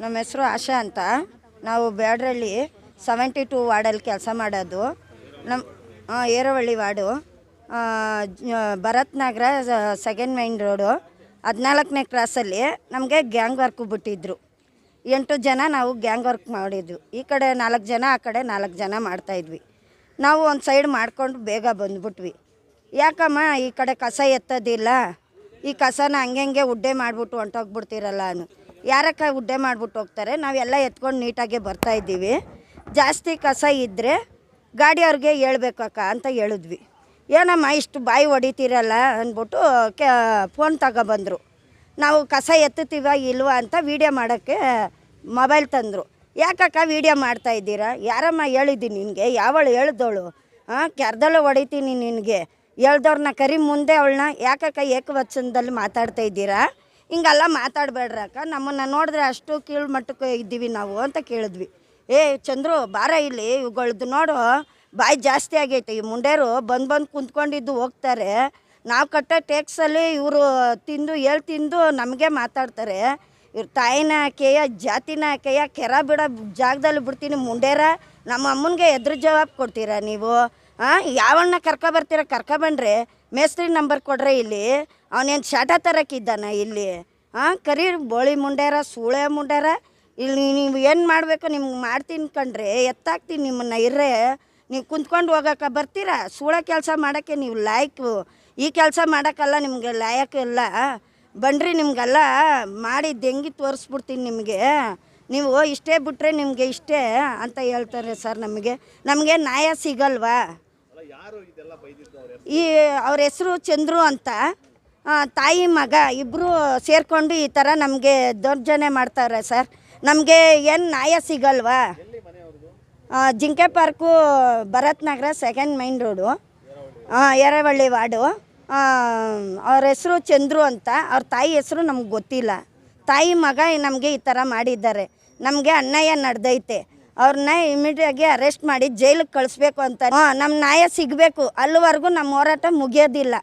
ನಮ್ಮ ಹೆಸರು ಆಶಾ ಅಂತ. ನಾವು ಬ್ಯಾಡ್ರಳ್ಳಿ ಸೆವೆಂಟಿ ಟು ವಾರ್ಡಲ್ಲಿ ಕೆಲಸ ಮಾಡೋದು. ನಮ್ಮ Eravalli ward. Bharat Nagar second main road ಹದಿನಾಲ್ಕನೇ ಕ್ರಾಸಲ್ಲಿ ನಮಗೆ ಗ್ಯಾಂಗ್ ವರ್ಕ್ ಬಿಟ್ಟಿದ್ರು. ಎಂಟು ಜನ ನಾವು ಗ್ಯಾಂಗ್ ವರ್ಕ್ ಮಾಡಿದ್ವಿ. ಈ ಕಡೆ ನಾಲ್ಕು ಜನ, ಆ ಕಡೆ ನಾಲ್ಕು ಜನ ಮಾಡ್ತಾಯಿದ್ವಿ ನಾವು ಒಂದು ಸೈಡ್ ಮಾಡ್ಕೊಂಡು ಬೇಗ ಬಂದ್ಬಿಟ್ವಿ. ಯಾಕಮ್ಮ, ಈ ಕಡೆ ಕಸ ಎತ್ತೋದಿಲ್ಲ? ಈ ಕಸನ ಹಂಗೆ ಉಡ್ಡೆ ಮಾಡಿಬಿಟ್ಟು ಹೊಂಟೋಗ್ಬಿಡ್ತೀರಲ್ಲ ಅನ್ನು. ಯಾರಕ್ಕ ಉಡ್ಡೆ ಮಾಡಿಬಿಟ್ಟು ಹೋಗ್ತಾರೆ, ನಾವೆಲ್ಲ ಎತ್ಕೊಂಡು ನೀಟಾಗೆ ಬರ್ತಾ ಇದ್ದೀವಿ. ಜಾಸ್ತಿ ಕಸ ಇದ್ದರೆ ಗಾಡಿಯವ್ರಿಗೆ ಹೇಳ್ಬೇಕಕ್ಕ ಅಂತ ಹೇಳಿದ್ವಿ. ಏನಮ್ಮ ಇಷ್ಟು ಬಾಯಿ ಹೊಡಿತೀರಲ್ಲ ಅಂದ್ಬಿಟ್ಟು ಕೆ ಫೋನ್ ತಗೊಬಂದರು. ನಾವು ಕಸ ಎತ್ತುತ್ತೀವ ಇಲ್ವಾ ಅಂತ ವೀಡಿಯೋ ಮಾಡೋಕ್ಕೆ ಮೊಬೈಲ್ ತಂದರು. ಯಾಕಕ್ಕ ವೀಡಿಯೋ ಮಾಡ್ತಾ ಇದ್ದೀರಾ? ಯಾರಮ್ಮ ಹೇಳಿದ್ದೀನಿ ನಿನಗೆ? ಯಾವಳು ಹೇಳ್ದವಳು ಹಾಂ ಕೆರ್ದಲ್ಲೂ ಹೊಡಿತೀನಿ ನಿನಗೆ. ಹೇಳ್ದವ್ರನ್ನ ಕರಿ ಮುಂದೆ ಅವಳನ್ನ. ಯಾಕಕ್ಕ ಏಕವಚನದಲ್ಲಿ ಮಾತಾಡ್ತಾ ಇದ್ದೀರಾ? ಹಿಂಗೆಲ್ಲ ಮಾತಾಡಬೇಡ್ರಕ್ಕ. ನಮ್ಮನ್ನು ನೋಡಿದ್ರೆ ಅಷ್ಟು ಕೀಳು ಮಟ್ಟಕ್ಕೆ ಇದ್ದೀವಿ ನಾವು ಅಂತ ಕೇಳಿದ್ವಿ. ಏ ಚಂದ್ರು, ಬಾರ ಇಲ್ಲಿ ಇವುಗಳ್ದು ನೋಡು, ಬಾಯಿ ಜಾಸ್ತಿ ಆಗೈತೆ. ಈ ಮುಂಡೇರು ಬಂದು ಬಂದು ಕುಂತ್ಕೊಂಡಿದ್ದು ಹೋಗ್ತಾರೆ. ನಾವು ಕಟ್ಟೋ ಟೇಕ್ಸಲ್ಲಿ ಇವರು ತಿಂದು, ಹೇಳಿ ತಿಂದು ನಮಗೆ ಮಾತಾಡ್ತಾರೆ. ಇವ್ರ ತಾಯಿನ ಹಾಕೆಯ ಜಾತಿನ ಹಾಕೆಯ ಕೆರ ಬಿಡೋ ಜಾಗದಲ್ಲಿ ಬಿಡ್ತೀನಿ ಮುಂಡೇರ. ನಮ್ಮ ಅಮ್ಮನಿಗೆ ಎದುರು ಜವಾಬ್ ಕೊಡ್ತೀರಾ ನೀವು? ಹಾಂ ಯಾವಣ್ಣ ಕರ್ಕೊ ಬರ್ತೀರ ಕರ್ಕೊ ಬನ್ರಿ. ಮೇಸ್ತ್ರಿ ನಂಬರ್ ಕೊಡ್ರೆ ಇಲ್ಲಿ. ಅವನೇನು ಶಾಟ ತರಕ್ಕಿದ್ದಾನ ಇಲ್ಲಿ? ಹಾಂ ಕರಿ ಬೋಳಿ ಮುಂಡ್ಯಾರ ಸೂಳೆ ಮುಂಡ್ಯಾರ ಇಲ್ಲಿ ನೀವು ಏನು ಮಾಡಬೇಕು ನಿಮ್ಗೆ ಮಾಡ್ತೀನಿ ಕಣ್ರಿ ಎತ್ತಾಕ್ತೀನಿ ನಿಮ್ಮನ್ನು ಇರ್ರೆ. ನೀವು ಕುಂತ್ಕೊಂಡು ಹೋಗೋಕೆ ಬರ್ತೀರಾ? ಸೂಳೆ ಕೆಲಸ ಮಾಡೋಕ್ಕೆ ನೀವು ಲಾಯ್ಕು. ಈ ಕೆಲಸ ಮಾಡೋಕ್ಕಲ್ಲ ನಿಮಗೆ ಇಲ್ಲ. ಬನ್ರಿ ನಿಮಗೆಲ್ಲ ಮಾಡಿ ದೆಂಗಿ ತೋರಿಸ್ಬಿಡ್ತೀನಿ ನಿಮಗೆ. ನೀವು ಇಷ್ಟೇ ಬಿಟ್ಟರೆ ನಿಮಗೆ ಇಷ್ಟೇ ಅಂತ ಹೇಳ್ತಾರೆ ಸರ್ ನಮಗೆ. ನಮಗೆ ನ್ಯಾಯ ಸಿಗಲ್ವಾ? ಈ ಅವ್ರ ಹೆಸರು ಚಂದ್ರು ಅಂತ. ತಾಯಿ, ಮಗ ಇಬ್ಬರು ಸೇರಿಕೊಂಡು ಈ ಥರ ನಮಗೆ ದೌರ್ಜನ್ಯ ಮಾಡ್ತಾರೆ ಸರ್. ನಮಗೆ ಏನು ನ್ಯಾಯ ಸಿಗಲ್ವಾ? Jinke park Bharat Nagar second main road Eravalli ward. ಅವ್ರ ಹೆಸರು ಚಂದ್ರು ಅಂತ. ಅವ್ರ ತಾಯಿ ಹೆಸರು ನಮ್ಗೆ ಗೊತ್ತಿಲ್ಲ. ತಾಯಿ, ಮಗ ನಮಗೆ ಈ ಥರ ಮಾಡಿದ್ದಾರೆ. ನಮಗೆ ಅನ್ಯಾಯ ನಡೆದೈತೆ. ಅವ್ರನ್ನ ಇಮಿಡಿಯಾಗಿ ಅರೆಸ್ಟ್ ಮಾಡಿ ಜೈಲಿಗೆ ಕಳಿಸ್ಬೇಕು ಅಂತ. ನಮ್ಮ ನ್ಯಾಯ ಸಿಗಬೇಕು. ಅಲ್ಲಿವರೆಗೂ ನಮ್ಮ ಹೋರಾಟ ಮುಗಿಯೋದಿಲ್ಲ.